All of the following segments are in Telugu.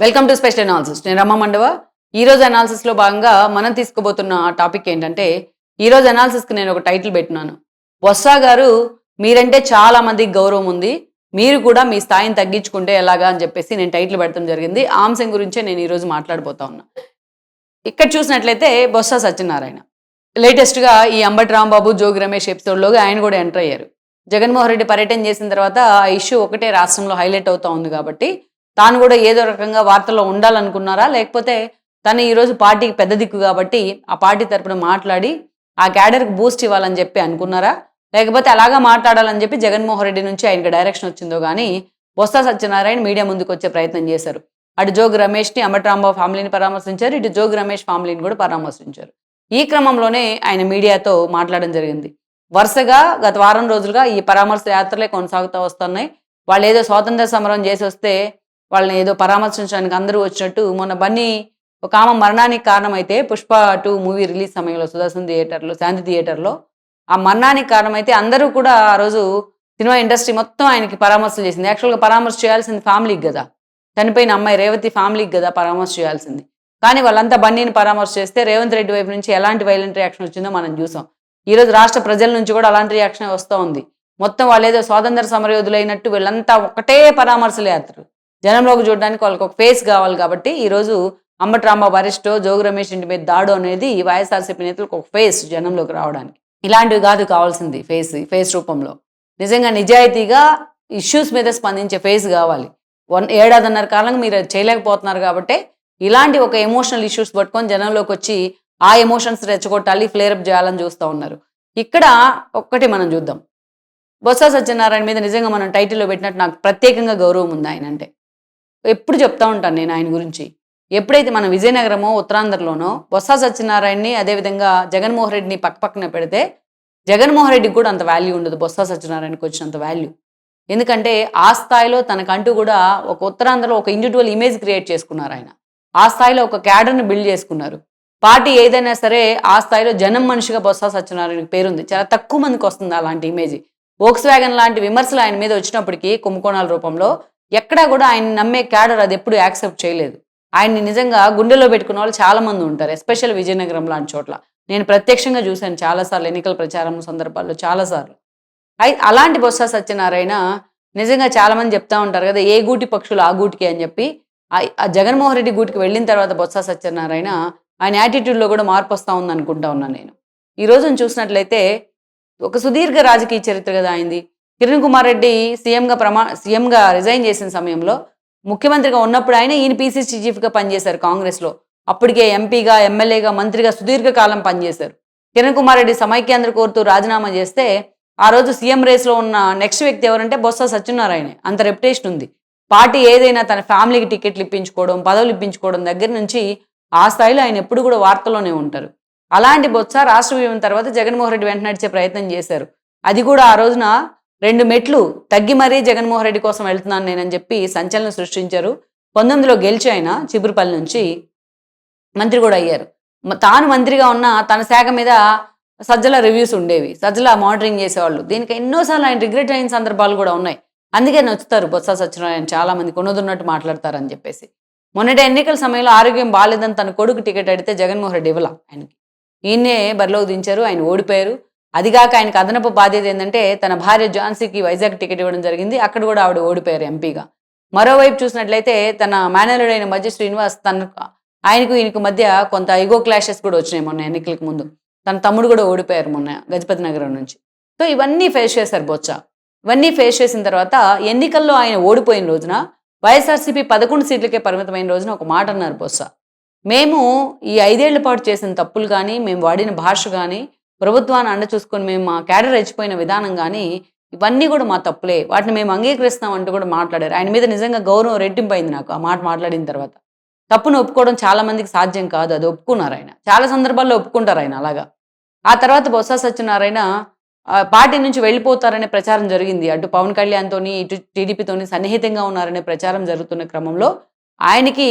వెల్కమ్ టు స్పెషల్ అనాలిసిస్ నేను రమ్మ మండవ. ఈరోజు అనాలిసిస్లో భాగంగా మనం తీసుకోబోతున్న టాపిక్ ఏంటంటే ఈరోజు అనాలిసిస్కి నేను ఒక టైటిల్ పెట్టినాను. బొస్సా గారు మీరంటే చాలా మందికి గౌరవం ఉంది. మీరు కూడా మీ స్థాయిని తగ్గించుకుంటే ఎలాగా? అని చెప్పేసి నేను టైటిల్ పెడతాం జరిగింది. ఆ అంశం గురించే నేను ఈరోజు మాట్లాడబోతా ఉన్నా. ఇక్కడ చూసినట్లయితే బొత్స సత్యనారాయణ. లేటెస్ట్గా ఈ అంబటి రాంబాబు జోగి రమేష్ ఎపిసోడ్లోగా ఆయన కూడా ఎంటర్ అయ్యారు. జగన్మోహన్ రెడ్డి పర్యటన చేసిన తర్వాత ఆ ఇష్యూ ఒకటే రాష్ట్రంలో హైలైట్ అవుతా ఉంది కాబట్టి తాను కూడా ఏదో రకంగా వార్తల్లో ఉండాలనుకున్నారా? లేకపోతే తను ఈరోజు పార్టీకి పెద్ద దిక్కు కాబట్టి ఆ పార్టీ తరపున మాట్లాడి ఆ క్యాడర్కి బూస్ట్ ఇవ్వాలని చెప్పి అనుకున్నారా? లేకపోతే అలాగా మాట్లాడాలని చెప్పి జగన్మోహన్ రెడ్డి నుంచి ఆయనకి డైరెక్షన్ వచ్చిందో కానీ బొత్స సత్యనారాయణ మీడియా ముందుకు వచ్చే ప్రయత్నం చేశారు. అటు జోగి రమేష్ని అంబటరాంబాబు ఫ్యామిలీని పరామర్శించారు ఇటు జోగి రమేష్ ఫ్యామిలీని కూడా పరామర్శించారు. ఈ క్రమంలోనే ఆయన మీడియాతో మాట్లాడడం జరిగింది. వరుసగా గత వారం రోజులుగా ఈ పరామర్శ యాత్రలే కొనసాగుతూ వస్తున్నాయి. వాళ్ళు ఏదో స్వాతంత్ర సమరం చేసి వస్తే వాళ్ళని ఏదో పరామర్శించడానికి అందరూ వచ్చినట్టు మొన్న బన్నీ ఒక ఆమె మరణానికి కారణమైతే పుష్ప టూ మూవీ రిలీజ్ సమయంలో సుదర్శన్ థియేటర్లో శాంతి థియేటర్లో. ఆ మరణానికి కారణమైతే అందరూ కూడా ఆ రోజు సినిమా ఇండస్ట్రీ మొత్తం ఆయనకి పరామర్శలు చేసింది. యాక్చువల్గా పరామర్శ చేయాల్సింది ఫ్యామిలీకి కదా. చనిపోయిన అమ్మాయి రేవతి ఫ్యామిలీకి కదా పరామర్శ చేయాల్సింది. కానీ వాళ్ళంతా బన్నీని పరామర్శ చేస్తే రేవంత్ రెడ్డి వైపు నుంచి ఎలాంటి వైలెంట్ రియాక్షన్ వచ్చిందో మనం చూసాం. ఈరోజు రాష్ట్ర ప్రజల నుంచి కూడా అలాంటి రియాక్షన్ వస్తూ ఉంది మొత్తం వాళ్ళు ఏదో స్వాతంత్ర సమరయోధులైనట్టు వీళ్ళంతా ఒకటే పరామర్శలు యాత్రలు జనంలోకి చూడడానికి వాళ్ళకి ఒక ఫేస్ కావాలి కాబట్టి ఈరోజు రోజు అంబటి జోగు రమేష్ ఇంటి మీద దాడు అనేది వైఎస్ఆర్సీపీ నేతలకు ఒక ఫేస్ జనంలోకి రావడానికి. ఇలాంటివి కాదు కావాల్సింది ఫేస్ ఫేస్ రూపంలో. నిజంగా నిజాయితీగా ఇష్యూస్ మీద స్పందించే ఫేస్ కావాలి. వన్ ఏడాదిన్నర కాలంగా మీరు చేయలేకపోతున్నారు కాబట్టి ఇలాంటి ఒక ఎమోషనల్ ఇష్యూస్ పట్టుకొని జనంలోకి వచ్చి ఆ ఎమోషన్స్ రెచ్చగొట్టాలి ఫ్లేరప్ చేయాలని చూస్తూ ఉన్నారు. ఇక్కడ ఒక్కటి మనం చూద్దాం. బొత్స సత్యనారాయణ మీద నిజంగా మనం టైటిల్లో పెట్టినట్టు నాకు ప్రత్యేకంగా గౌరవం ఉంది ఆయన అంటే. ఎప్పుడు చెప్తా ఉంటాను నేను ఆయన గురించి. ఎప్పుడైతే మన విజయనగరమో ఉత్తరాంధ్రలోనో బొత్స సత్యనారాయణని అదేవిధంగా జగన్మోహన్ రెడ్డిని పక్క పక్కన పెడితే జగన్మోహన్ రెడ్డికి కూడా అంత వాల్యూ ఉండదు బొత్స సత్యనారాయణకి వచ్చినంత వాల్యూ. ఎందుకంటే ఆ స్థాయిలో తనకంటూ కూడా ఒక ఉత్తరాంధ్రలో ఒక ఇండివిజువల్ ఇమేజ్ క్రియేట్ చేసుకున్నారు ఆయన. ఆ స్థాయిలో ఒక క్యాడర్ని బిల్డ్ చేసుకున్నారు. పార్టీ ఏదైనా సరే ఆ స్థాయిలో జనం మనిషిగా బొత్స సత్యనారాయణకి పేరుంది. చాలా తక్కువ మందికి వస్తుంది అలాంటి ఇమేజ్ వోక్స్ వ్యాగన్ లాంటి విమర్శలు ఆయన మీద వచ్చినప్పటికీ కుంభకోణాల రూపంలో ఎక్కడా కూడా ఆయన నమ్మే క్యాడర్ అది ఎప్పుడు యాక్సెప్ట్ చేయలేదు. ఆయన్ని నిజంగా గుండెలో పెట్టుకున్న వాళ్ళు చాలా మంది ఉంటారు ఎస్పెషల్ విజయనగరం లాంటి చోట్ల. నేను ప్రత్యక్షంగా చూశాను చాలాసార్లు ఎన్నికల ప్రచారం సందర్భాల్లో చాలాసార్లు అయి అలాంటి బొత్స సత్యనారాయణ నిజంగా చాలా మంది చెప్తా ఉంటారు కదా ఏ గూటి పక్షులు ఆ గూటికి అని చెప్పి. ఆ- జగన్మోహన్ రెడ్డి గూటికి వెళ్ళిన తర్వాత బొత్స సత్యనారాయణ ఆయన యాటిట్యూడ్లో కూడా మార్పు వస్తూ ఉంది అనుకుంటా ఉన్నాను నేను. ఈ రోజున చూసినట్లయితే ఒక సుదీర్ఘ రాజకీయ చరిత్ర కదా అయింది. కిరణ్ కుమార్ రెడ్డి సీఎంగా ప్రమా సీఎంగా రిజైన్ చేసిన సమయంలో ముఖ్యమంత్రిగా ఉన్నప్పుడు ఆయన ఈయన పీసీసీ చీఫ్గా పనిచేశారు కాంగ్రెస్లో. అప్పటికే ఎంపీగా ఎమ్మెల్యేగా మంత్రిగా సుదీర్ఘకాలం పనిచేశారు. కిరణ్ కుమార్ రెడ్డి సమైక్యాంధ్ర కోరుతూ రాజీనామా చేస్తే ఆ రోజు సీఎం రేస్లో ఉన్న నెక్స్ట్ వ్యక్తి ఎవరంటే బొత్స సత్యనారాయణ అంత రెప్యుటేషన్ ఉంది. పార్టీ ఏదైనా తన ఫ్యామిలీకి టికెట్లు ఇప్పించుకోవడం పదవులు ఇప్పించుకోవడం దగ్గర నుంచి ఆ స్థాయిలో ఆయన ఎప్పుడు కూడా వార్తల్లోనే ఉంటారు. అలాంటి బొత్స రాష్ట్ర విభజన తర్వాత జగన్మోహన్ రెడ్డి వెంట నడిచే ప్రయత్నం చేశారు. అది కూడా ఆ రోజున రెండు మెట్లు తగ్గి మరీ జగన్మోహన్ రెడ్డి కోసం వెళ్తున్నాను నేనని చెప్పి సంచలనం సృష్టించారు. పంతొమ్మిదిలో గెలిచి ఆయన చిబురుపల్లి నుంచి మంత్రి కూడా అయ్యారు. తాను మంత్రిగా ఉన్న తన శాఖ మీద సజ్జల రివ్యూస్ ఉండేవి. సజ్జల మానిటరింగ్ చేసేవాళ్ళు. దీనికి ఎన్నోసార్లు ఆయన రిగ్రెట్ అయిన సందర్భాలు కూడా ఉన్నాయి. అందుకే నచ్చుతారు బొత్స సత్యనారాయణ చాలా మంది కొనుదున్నట్టు మాట్లాడతారని చెప్పేసి. మొన్నటి ఎన్నికల సమయంలో ఆరోగ్యం బాగాలేదని తన కొడుకు టికెట్ అడిగితే జగన్మోహన్ రెడ్డి ఇవ్వాల ఆయనకి. ఈయన్నే బరిలోకి దించారు. ఆయన ఓడిపోయారు. అదిగాక ఆయనకు అదనపు బాధ్యత ఏంటంటే తన భార్య ఝాన్సీకి వైజాగ్ టికెట్ ఇవ్వడం జరిగింది. అక్కడ కూడా ఆవిడ ఓడిపోయారు ఎంపీగా. మరోవైపు చూసినట్లయితే తన మేనలుడైన మధ్య శ్రీనివాస్ తన ఆయనకు ఈయనకు మధ్య కొంత ఎగో క్లాషెస్ కూడా వచ్చినాయి మొన్న ఎన్నికలకు ముందు. తన తమ్ముడు కూడా ఓడిపోయారు మొన్న గజపతి నగరం నుంచి. సో ఇవన్నీ ఫేస్ చేశారు బొచ్చ ఇవన్నీ ఫేస్ చేసిన తర్వాత ఎన్నికల్లో ఆయన ఓడిపోయిన రోజున వైఎస్ఆర్సీపీ పదకొండు సీట్లకే పరిమితమైన రోజున ఒక మాట అన్నారు బొత్స. మేము ఈ ఐదేళ్ళ పాటు చేసిన తప్పులు కానీ మేము వాడిన భాష కానీ ప్రభుత్వాన్ని అండ చూసుకొని మేము మా క్యాడర్ రెచ్చిపోయిన విధానం కానీ ఇవన్నీ కూడా మా తప్పులే. వాటిని మేము అంగీకరిస్తాం అంటూ కూడా మాట్లాడారు. ఆయన మీద నిజంగా గౌరవం రెట్టింపైంది నాకు ఆ మాట మాట్లాడిన తర్వాత. తప్పును ఒప్పుకోవడం చాలా మందికి సాధ్యం కాదు. అది ఒప్పుకున్నారు ఆయన. చాలా సందర్భాల్లో ఒప్పుకుంటారు ఆయన అలాగా. ఆ తర్వాత బొత్స సత్యనారాయణ పార్టీ నుంచి వెళ్ళిపోతారనే ప్రచారం జరిగింది. అటు పవన్ కళ్యాణ్తోని ఇటు టీడీపీతోని సన్నిహితంగా ఉన్నారనే ప్రచారం జరుగుతున్న క్రమంలో ఆయనకి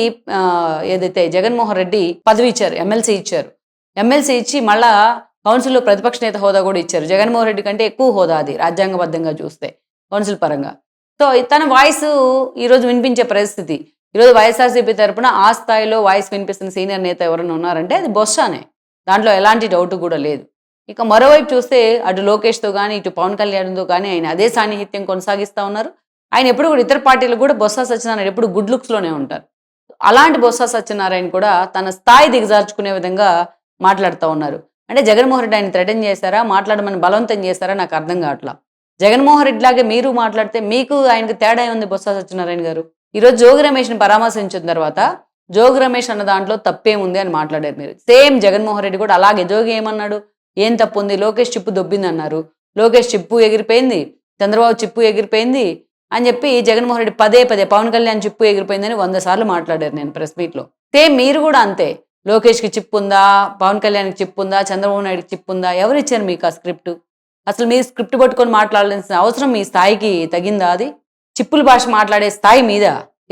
ఏదైతే జగన్మోహన్ రెడ్డి పదవి ఇచ్చారు ఎమ్మెల్సీ ఇచ్చారు. ఎమ్మెల్సీ ఇచ్చి మళ్ళా కౌన్సిల్లో ప్రతిపక్ష నేత హోదా కూడా ఇచ్చారు. జగన్మోహన్ రెడ్డి కంటే ఎక్కువ హోదా అది రాజ్యాంగబద్ధంగా చూస్తే కౌన్సిల్ పరంగా. సో తన వాయిస్ ఈరోజు వినిపించే పరిస్థితి. ఈరోజు వైఎస్ఆర్సీపీ తరపున ఆ స్థాయిలో వాయిస్ వినిపిస్తున్న సీనియర్ నేత ఎవరైనా ఉన్నారంటే అది బొస్సానే దాంట్లో ఎలాంటి డౌట్ కూడా లేదు. ఇక మరోవైపు చూస్తే అటు లోకేష్తో కానీ ఇటు పవన్ కళ్యాణ్తో కానీ ఆయన అదే సాన్నిహిత్యం కొనసాగిస్తూ ఉన్నారు. ఆయన ఎప్పుడు కూడా ఇతర పార్టీలు కూడా బొత్స సత్యనారాయణ ఎప్పుడు గుడ్ లుక్స్లోనే ఉంటారు. అలాంటి బొత్స సత్యనారాయణ కూడా తన స్థాయి దిగజార్చుకునే విధంగా మాట్లాడుతూ ఉన్నారు. అంటే జగన్మోహన్ రెడ్డి ఆయన థ్రెటన్ చేశారా? మాట్లాడమని బలవంతం చేశారా? నాకు అర్థం కావట్లా. జగన్మోహన్ రెడ్డి లాగే మీరు మాట్లాడితే మీకు ఆయనకు తేడా ఉంది బొత్స సత్యనారాయణ గారు? ఈరోజు జోగి రమేష్ని పరామర్శించిన తర్వాత జోగి రమేష్ అన్న దాంట్లో తప్పేముంది అని మాట్లాడారు మీరు. సేమ్ జగన్మోహన్ రెడ్డి కూడా అలాగే. జోగి ఏమన్నాడు? ఏం తప్పు ఉంది లోకేష్ చిప్పు దొబ్బింది అన్నారు. లోకేష్ చిప్పు ఎగిరిపోయింది. చంద్రబాబు చిప్పు ఎగిరిపోయింది అని చెప్పి జగన్మోహన్ రెడ్డి పదే పదే పవన్ కళ్యాణ్ చిప్పు ఎగిరిపోయిందని వంద సార్లు మాట్లాడారు నేను ప్రెస్ మీట్లో. సేమ్ మీరు కూడా అంతే. లోకేష్కి చిప్పు ఉందా పవన్ కళ్యాణ్కి చిప్ ఉందా చంద్రబాబు నాయుడుకి చిప్ ఉందా ఎవరు ఇచ్చారు మీకు ఆ స్క్రిప్ట్? అసలు మీరు స్క్రిప్ట్ పట్టుకొని మాట్లాడాల్సిన అవసరం మీ స్థాయికి తగిందా అది? చిప్పుల భాష మాట్లాడే స్థాయి మీద?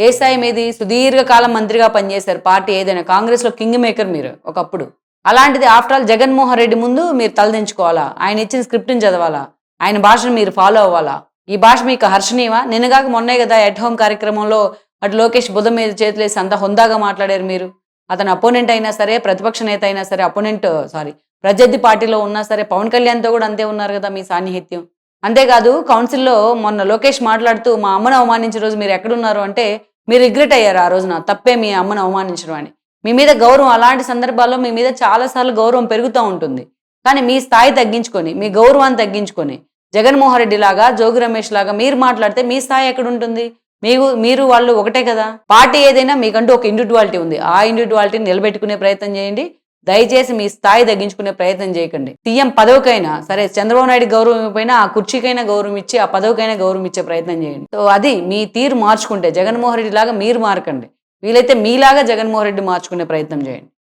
ఏ స్థాయి మీది? సుదీర్ఘకాలం మంత్రిగా పనిచేశారు పార్టీ ఏదైనా కాంగ్రెస్లో కింగ్ మేకర్ మీరు ఒకప్పుడు. అలాంటిది ఆఫ్టర్ ఆల్ జగన్మోహన్ రెడ్డి ముందు మీరు తలదించుకోవాలా? ఆయన ఇచ్చిన స్క్రిప్ట్ని చదవాలా? ఆయన భాషను మీరు ఫాలో అవ్వాలా? ఈ భాష మీకు హర్షణీయమా? నిన్నగాక మొన్నే కదా ఎట్ హోమ్ కార్యక్రమంలో అటు లోకేష్ బుధం మీద చేతులేసి అంత హుందాగా మాట్లాడారు మీరు. అతను అపోనెంట్ అయినా సరే ప్రతిపక్ష నేత అయినా సరే అపోనెంట్ సారీ ప్రత్యర్థి పార్టీలో ఉన్నా సరే పవన్ కళ్యాణ్తో కూడా అంతే ఉన్నారు కదా మీ సాన్నిహిత్యం. అంతేకాదు కౌన్సిల్లో మొన్న లోకేష్ మాట్లాడుతూ మా అమ్మను అవమానించిన రోజు మీరు ఎక్కడున్నారు? అంటే మీరు రిగ్రెట్ అయ్యారు ఆ రోజున. తప్పే మీ అమ్మను అవమానించడం అని. మీ మీద గౌరవం అలాంటి సందర్భాల్లో మీ మీద చాలాసార్లు గౌరవం పెరుగుతూ ఉంటుంది. కానీ మీ స్థాయి తగ్గించుకొని మీ గౌరవాన్ని తగ్గించుకొని జగన్మోహన్ రెడ్డి లాగా జోగి రమేష్ లాగా మీరు మాట్లాడితే మీ స్థాయి ఎక్కడ ఉంటుంది? మీకు మీరు వాళ్ళు ఒకటే కదా? పార్టీ ఏదైనా మీకంటూ ఒక ఇండివిజువాలిటీ ఉంది. ఆ ఇండివిజువాలిటీని నిలబెట్టుకునే ప్రయత్నం చేయండి. దయచేసి మీ స్థాయి తగ్గించుకునే ప్రయత్నం చేయకండి. సీఎం పదవికైనా సరే చంద్రబాబు నాయుడు గౌరవం ఇవ్వకపోయినా ఆ కుర్చీకైనా గౌరవం ఇచ్చి ఆ పదవికైనా గౌరవం ఇచ్చే ప్రయత్నం చేయండి. సో అది మీ తీరు మార్చుకుంటే జగన్మోహన్ రెడ్డి లాగా మీరు మారకండి. వీలైతే మీలాగా జగన్మోహన్ రెడ్డి మార్చుకునే ప్రయత్నం చేయండి.